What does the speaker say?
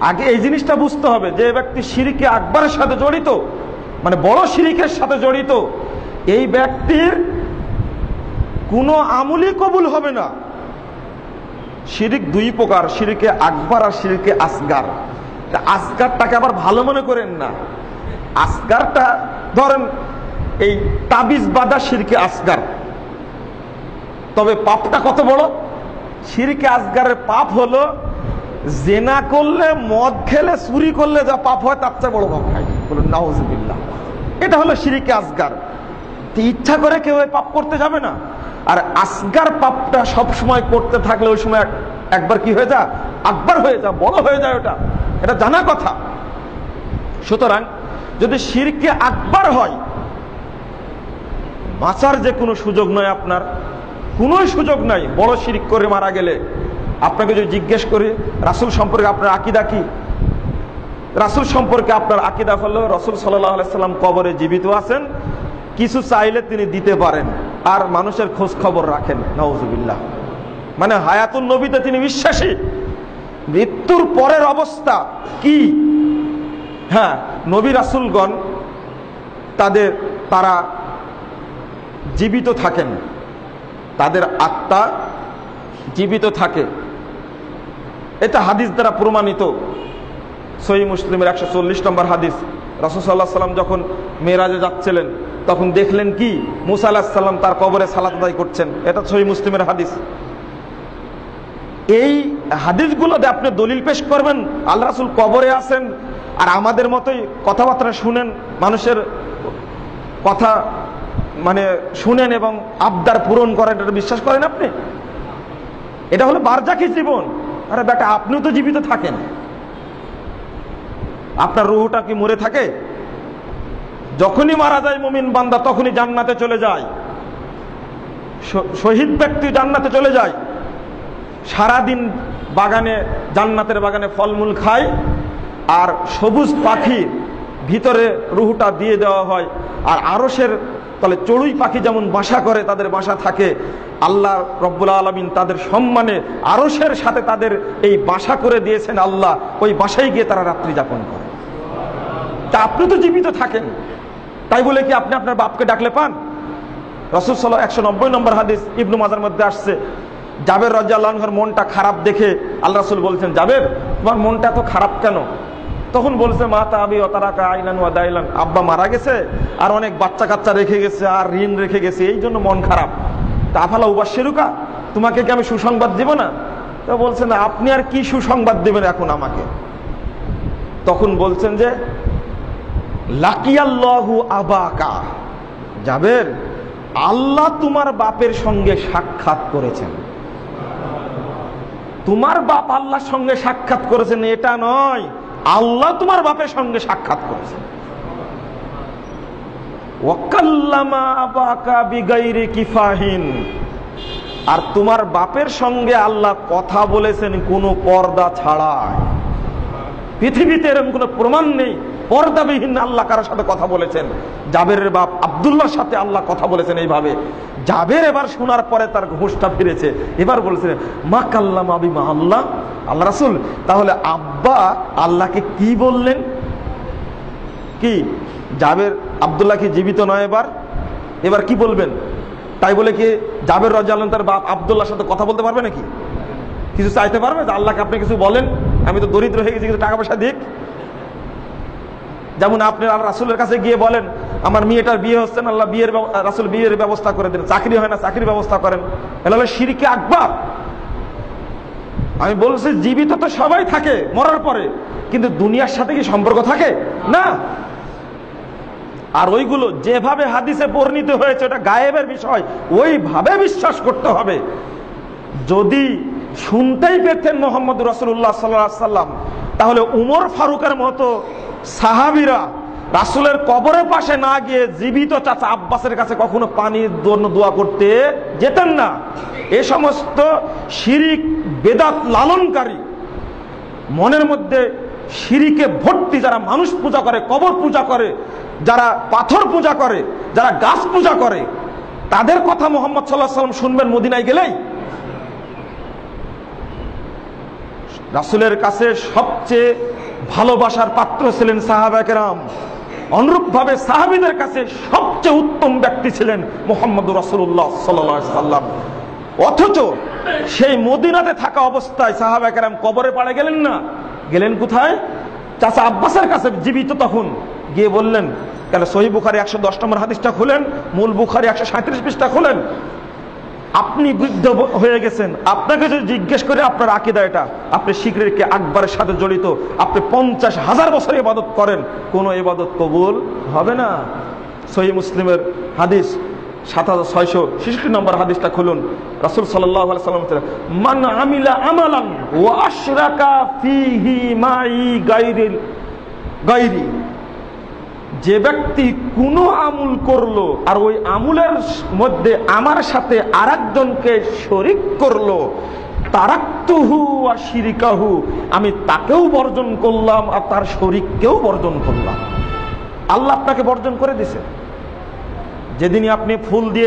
আগে এই জিনিসটা বুঝতে হবে যে ব্যক্তি সিরিকে আকবরের সাথে জড়িত মানে বড় সিরিকের সাথে জড়িত, এই ব্যক্তির কোনো আমলই কবুল হবে না। শিরিক দুই প্রকার, শিরিকে আকবর আর শিরিকে আসগার। আসগারটাকে আবার ভালো মনে করেন না। আসগারটা ধরেন, এই তাবিজ বাদা শিরকে আসগার। তবে পাপটা কত বড়? শিরকে আসগারের পাপ হলো জেনা করলে, মদ খেলে, চুরি করলে যা পাপ হয়, তার চেয়ে বড় পাপ হয়। বলুন, নাউজুবিল্লাহ। এটা হলো শিরিকে আসগার। ইচ্ছা করে কেউ পাপ করতে যাবে না। আর আসগার পাপটা সব সময় করতে থাকলে ওই সময় একবার কি হয়ে যা আকবার হয়ে যা বড় হয়ে যায় ওটা। এটা জানা কথা। সুতরাং, যদি শিরকে আকবার হয়, বাঁচার যে কোনো সুযোগ নয় আপনার। কোনো সুযোগ নাই। বড় শিরিক করে মারা গেলে। আপনাকে যদি জিজ্ঞেস করি, রাসুল সম্পর্কে আপনার আকিদা কি? রাসুল সম্পর্কে আপনার আকিদা হলো, রসুল সাল্লাম কবরে জীবিত আছেন, কিছু চাইলে তিনি দিতে পারেন, আর মানুষের খোঁজ খবর রাখেন নওয়াজুবিল্লাহ মানে হায়াতুল নবীতে তিনি বিশ্বাসী। মৃত্যুর পরের অবস্থা কি? হ্যাঁ নবী রাসুলগণ, তাদের, তারা জীবিত থাকেন। তাদের আত্মা জীবিত থাকে। এটা হাদিস দ্বারা প্রমাণিত। সহি মুসলিমের একশো চল্লিশ নম্বর হাদিস। রসসাল্লাহ সাল্লাম যখন মেয়েরাজে যাচ্ছিলেন, তখন দেখলেন কি? মুসা আল্লাহ সাল্লাম তার কবরে সালাত আদায় করছেন। এটা সহি মুসলিমের হাদিস। এই হাদিসগুলোতে আপনি দলিল পেশ করবেন, আল্লাহ রাসুল কবরে আছেন, আর আমাদের মতোই কথাবার্তা শুনেন, মানুষের কথা মানে শুনেন এবং আবদার পূরণ করেন, এটা বিশ্বাস করেন আপনি? এটা হলো বারজাকি জীবন। আরে বেটা, আপনিও তো জীবিত থাকেন। আপনার রুহুটা কি মরে থাকে? যখনই মারা যায় মুমিন বান্দা, তখনই জান্নাতে চলে যায়। শহীদ ব্যক্তি জান্নাতে চলে যায়। সারাদিন বাগানে, জান্নাতের বাগানে ফলমূল খায় আর সবুজ পাখি ভিতরে রুহুটা দিয়ে দেওয়া হয়। আর আরসের তাহলে চড়ুই পাখি যেমন বাসা করে, তাদের বাসা থাকে। আল্লাহ রব্বুল আলমিন তাদের সম্মানে আরসের সাথে তাদের এই বাসা করে দিয়েছেন আল্লাহ। ওই বাসায় গিয়ে তারা রাত্রি যাপন করে। তা আপনি তো জীবিত থাকেন। তাই বলে কি আপনি আপনার বাপকে ডাকলে পান? রসুল সাল একশো নব্বই নম্বর হাদিস ইবনু মাজার মধ্যে আসছে। জাবের রাজা আল্লাহর মনটা খারাপ দেখে আল্লাহ রসুল বলছেন, জাবের, তোমার মনটা এত খারাপ কেন? তখন বলছে, মা তা আবি অতারাকা আইলান ওয়া দাইলান। আব্বা মারা গেছে, আর অনেক বাচ্চা কাচ্চা রেখে গেছে, আর ঋণ রেখে গেছে, এই জন্য মন খারাপ। তা আফালা উবাসেরুকা তোমাকে কি আমি সুসংবাদ দিব না? তো বলছেন আপনি আর কি সুসংবাদ দেবেন এখন আমাকে? তখন বলছেন যে, লাকিয়াল্লাহু আবাকা। যাবের আল্লাহ তোমার বাপের সঙ্গে সাক্ষাৎ করেছেন। তোমার বাপ আল্লাহর সঙ্গে সাক্ষাৎ করেছেন, এটা নয়। আল্লাহ তোমার বাপের সঙ্গে সাক্ষাৎ করেছেন আর তোমার বাপের সঙ্গে আল্লাহ কথা বলেছেন কোনো পর্দা ছাড়া পৃথিবীতে এরকম কোনো প্রমাণ নেই। পর্দাবিহীন আল্লাহ কারোর সাথে কথা বলেছেন। জাবেরের বাপ আবদুল্লার সাথে আল্লাহ কথা বলেছেন এইভাবে। জাবের এবার শোনার পরে তার ঘুষটা ফিরেছে। এবার বলেছেন মা কাল্লাম আবি মা আল্লাহ। আল্লাহ রাসুল, তাহলে আব্বা আল্লাহকে কি বললেন? কি? জাবের আবদুল্লাহ কি জীবিত নয় এবার? এবার কি বলবেন? তাই বলে কি জাবের রাজা তার বাপ আবদুল্লাহর সাথে কথা বলতে পারবে নাকি? কিছু চাইতে পারবে? যে আল্লাহকে আপনি কিছু বলেন। আমি তো দরিদ্র হয়ে গেছি, কিছু টাকা পয়সা দিক। যেমন আপনি রাসুলের কাছে গিয়ে বলেন, আমার মেয়েটার বিয়ে হচ্ছে না, আল্লাহ বিয়ের রাসুল বিয়ের ব্যবস্থা করে দেন। চাকরি হয় না, চাকরির ব্যবস্থা করেন। এগুলো সিরিকে আকবার। আমি বলছি, জীবিত তো সবাই থাকে মরার পরে, কিন্তু দুনিয়ার সাথে কি সম্পর্ক থাকে? না। আর ওইগুলো যেভাবে হাদিসে পরিণত হয়েছে, ওটা গায়েবের বিষয়, ওইভাবে বিশ্বাস করতে হবে। যদি শুনতেই পেতেন মোহাম্মদ রসুল্লাহ সাল্লাম তাহলে উমর ফারুকের মতো সাহাবিরা রাসুলের কবরের পাশে না গিয়ে জীবিত চাচা আব্বাসের কাছে কখনো পানির জন্য দোয়া করতে যেতেন না। এ সমস্ত শিরিক, বেদাত লালনকারী, মনের মধ্যে সিঁড়িকে ভর্তি যারা মানুষ পূজা করে, কবর পূজা করে, যারা পাথর পূজা করে, যারা গাছ পূজা করে, তাদের কথা মোহাম্মদ সাল্লাহ সাল্লাম শুনবেন মদিনায় গেলেই রাসুলের কাছে সবচেয়ে ভালোবাসার পাত্র ছিলেন সাহাবাকেরাম অনুরূপভাবে সাহাবিদের কাছে সবচেয়ে উত্তম ব্যক্তি ছিলেন মোহাম্মদ রাসুল্লাহ সাল্লাম অথচ সেই মদিনাতে থাকা অবস্থায় সাহাবাকেরাম কবরে পাড়ে গেলেন না। গেলেন কোথায়? চাচা আব্বাসের কাছে জীবিত তখন। গিয়ে বললেন কেন সহি বুখারি একশো দশ নম্বর হাদিসটা খুলেন, মূল বুখারি একশো সাঁত্রিশ পৃষ্ঠা খুলেন। আপনি বৃদ্ধ হয়ে গেছেন। আপনাকে যদি জিজ্ঞেস করে, আপনার আকিদা এটা। আপনি শিখরিকে আকবরের সাথে জড়িত। আপনি পঞ্চাশ হাজার বছর ইবাদত করেন। কোনো ইবাদত কবুল হবে না। সহি মুসলিমের হাদিস, সাত হাজার ছয়শো ছেষট্টি নম্বর হাদিসটা খুলুন। রাসুল সাল্লাহ সাল্লাম মান মাই যে ব্যক্তি কোনো আমুল করল আর ওই আমুলের মধ্যে আমার সাথে আর একজনকে শরিক করল, তারাক্তুহু আর আমি তাকেও বর্জন করলাম আর তার শরিককেও বর্জন করলাম। আল্লাহ আপনাকে বর্জন করে দিছে। যেদিনই আপনি ফুল দিয়ে